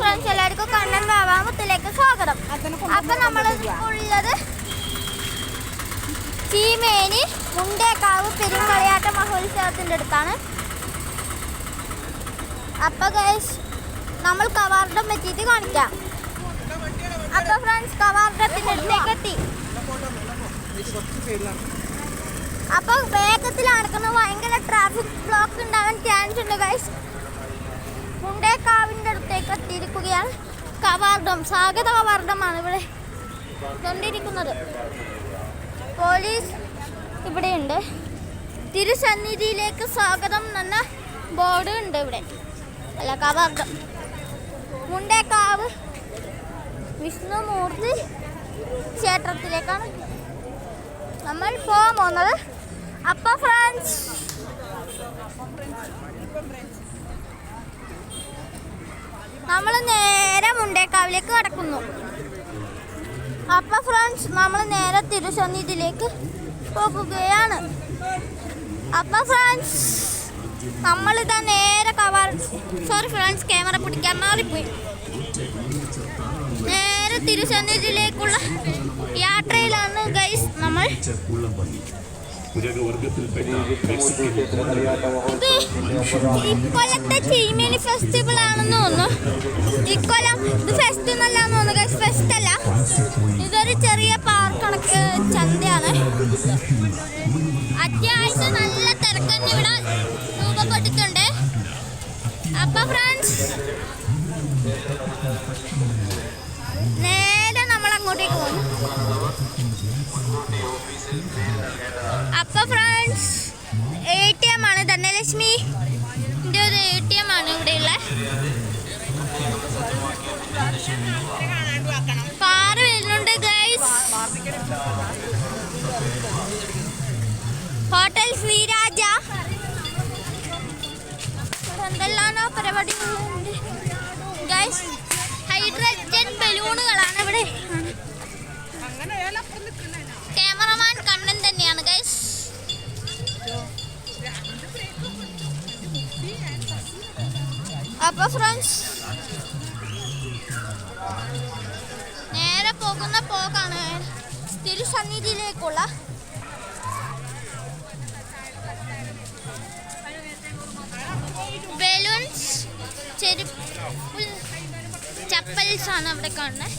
Friends എല്ലാവർക്കും കണ്ണൻ വാവാമുത്തിലേക്ക് സ്വാഗതം. അപ്പൊ നമ്മൾ ഉള്ളത് ചീമേനി മുണ്ടേക്കാവ് പെരുങ്കളിയാട്ട മഹോത്സവത്തിന്റെ അടുത്താണ്. അപ്പൊ ഗൈസ് നമ്മൾ കവാർഡം വെച്ചിട്ട് കാണിക്കാം. അപ്പൊ ഫ്രണ്ട്സ് കവാർഡത്തിന്റെ അടുത്തേക്ക് എത്തി. അപ്പൊ വേഗത്തിൽ നടക്കുന്ന ഭയങ്കര ട്രാഫിക് ബ്ലോക്ക് ഉണ്ടാവാൻ ചാൻസ് ഉണ്ട് ഗൈസ് മുണ്ടേക്കാവിന്റെ അടുത്തേക്ക് എത്തിയിരിക്കുകയാണ് കവാർഡം സ്വാഗത കവാർഡമാണ് ഇവിടെ കൊണ്ടിരിക്കുന്നത്. പോലീസ് ഇവിടെയുണ്ട്. തിരുസന്നിധിയിലേക്ക് സ്വാഗതം എന്ന ബോർഡ് ഉണ്ട് ഇവിടെ. അല്ല കവാർഡം മുണ്ടേക്കാവ് വിഷ്ണുമൂർത്തി ക്ഷേത്രത്തിലേക്കാണ് നമ്മൾ പോകാൻ പോകുന്നത്. അപ്പ ഫ്രണ്ട്സ് നമ്മൾ നേരെ മുണ്ടേക്കാവിലേക്ക് കടക്കുന്നു. അപ്പൊ ഫ്രണ്ട്സ് നമ്മൾ നേരെ തിരുസന്നിധിയിലേക്ക് പോകുകയാണ്. അപ്പൊ ഫ്രണ്ട്സ് നമ്മളിതാ നേരെ കവർ സോറി ഫ്രണ്ട്സ് ക്യാമറ പിടിക്കാൻ മാറിപ്പോയി. നേരെ തിരുസന്നിധിയിലേക്കുള്ള യാത്രയിലാണ് ഗൈസ് നമ്മൾ ഇക്കൊല്ലത്തെ ചീമേനി ഫെസ്റ്റിവൽ ആണെന്ന് തോന്നുന്നു. ഇക്കൊല്ലം ഇത് ഫെസ്റ്റ് എന്നല്ല തോന്നുന്നു ഫെസ്റ്റ് അല്ല. ഇതൊരു ചെറിയ പാർക്കണക്ക് ചന്തയാണ്. അത്യാവശ്യം നല്ല തിരക്കന്നെ ഇവിടെ രൂപപ്പെട്ടിട്ടുണ്ട്. അപ്പൊ ഫ്രണ്ട്സ് അപ്പൊ ഫ്രണ്ട്സ് എ ടി എം ആണ് ധനലക്ഷ്മി. ഒരു എ ടി എം ആണ് ഇവിടെയുള്ള. കാറ് വരുന്നുണ്ട് ഗൈസ് ഹോട്ടൽ ശ്രീരാജ ഇവിടെ എന്തെല്ലാനോ പരിപാടികളുണ്ട് ഗൈസ് ഹൈഡ്രജൻ ബലൂണുകളാണ് ഇവിടെ. അപ്പൊ ഫ്രണ്ട്സ് നേരെ പോകുന്ന പോക്കാണ്. തിരുസന്നിധിയിലേക്കുള്ള ബലൂൺസ് ചെരുപ്പ് ചപ്പൽസ് ആണ് അവിടെ കാണുന്നത്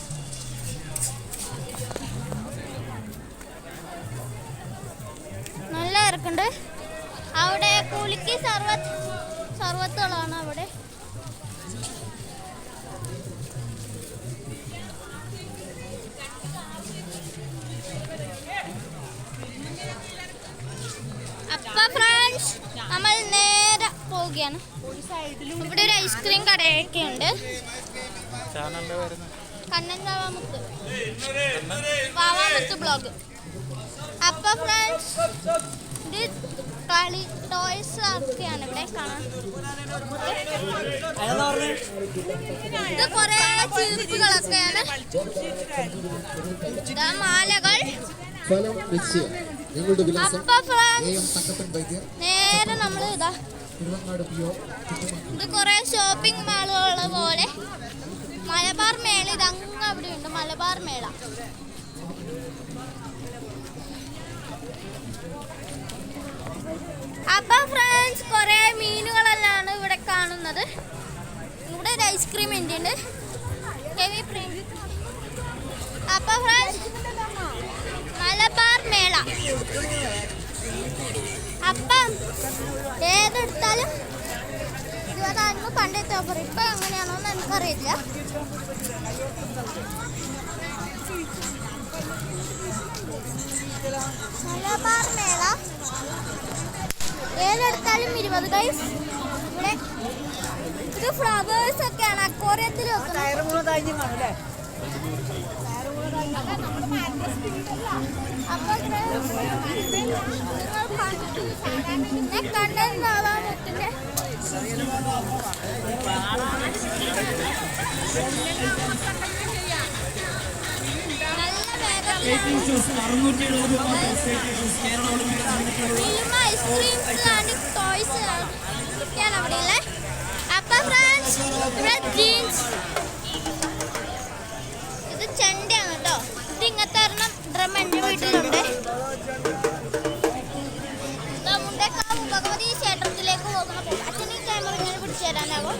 നല്ല ഇറക്കുണ്ട് അവിടെ കുളിക്ക് സർവ സർവത്തുകളാണ് അവിടെ. നേരെ പോവുകയാണ്. ഇവിടെ ഒരു ഐസ്ക്രീം കടയൊക്കെ ഉണ്ട്. കണ്ണൻ വാവാമുത്ത് വാവാമുത്ത് ബ്ലോഗ് അപ്പൊ ഫ്രണ്ട്സ് ഇത് കളി ടോയ്സ് ഒക്കെയാണ് ഇവിടെ കാണാൻ. ഇത് കുറെ ചീർപ്പുകളൊക്കെയാണ്. മാലകൾ. അപ്പൊ ഫ്രണ്ട്സ് നേരെ നമ്മൾ ഇതാ ഇത് കുറെ ഷോപ്പിംഗ് മാളുകൾ പോലെ. മലബാർ മേള ഇത് അങ്ങ് അവിടെ ഉണ്ട് മലബാർ മേള. അപ്പൊ ഫ്രണ്ട്സ് കുറെ മീനുകളെല്ലാം ഇവിടെ കാണുന്നത്. ഇവിടെ ഒരു ഐസ്ക്രീം ഉണ്ട് ഹെവി പ്രീം അപ്പൊ ഫ്രണ്ട്സ് മലബാർ മേള. അപ്പം ഏതെടുത്താലും ഇരുപതായിരുന്നു പണ്ടത്തെ ഓഫർ ഇപ്പൊ എങ്ങനെയാണോ എന്ന് എനിക്കറിയില്ല മലബാർ മേള. ഏതെടുത്താലും ഇരുപത് ഗൈസ് ഇവിടെ ഇത് ഫ്ലവേഴ്സ് ഒക്കെയാണ്. അക്വോറിയത്തിൽ വെക്കുന്നത്. അപ്പൊ ഇവിടെ നിങ്ങൾ കണ്ടിട്ടില്ല. ഞാൻ കണ്ടതാവാൻ മുത്തിന്റെ നല്ല ഫിലിം ഐസ്ക്രീംസ് ആൻഡ് ടോയ്സ് ഒക്കെയാണ് അവിടെ ഉള്ളത് ഫ്രണ്ട്സ് ഇവിടെ ജീൻസ് മാത്രം എന്റെ വീട്ടിലുണ്ട്. മുണ്ടേക്കാവ് ഭഗവതി ക്ഷേത്രത്തിലേക്ക് പോകുന്ന. അച്ഛൻ ഈ ക്യാമറ ഇങ്ങനെ പിടിച്ചു തരാനാവോ?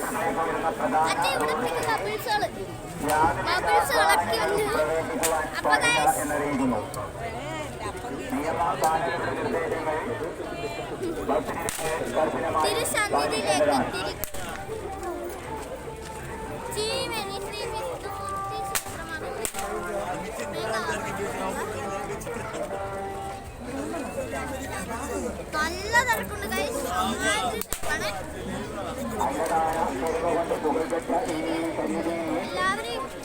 അച്ഛൻ ഇവിടെ പിടിക്കുന്ന കപ്പിൾസുകൾ Bubbles കളൊക്കെ ഉണ്ട്. അപ്പൊ guys, തിരുസന്നിധിയിലേക്ക് തിരി ജീവനി നല്ല തിരക്കുണ്ട് ഗൈസ്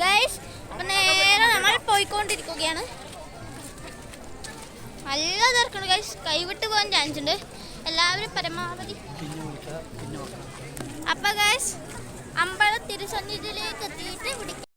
ഗൈസ് അപ്പൊ നേരെ നമ്മൾ പോയിക്കൊണ്ടിരിക്കുകയാണ്. നല്ല തിരക്കുണ്ട് ഗൈസ് കൈവിട്ട് പോകാൻ ചാൻസ് ഉണ്ട്. എല്ലാവരും പരമാവധി. അപ്പൊ ഗൈസ് അമ്പല തിരുസന്നിധിയിലേക്ക് എത്തിയിട്ട് പിടിക്കാം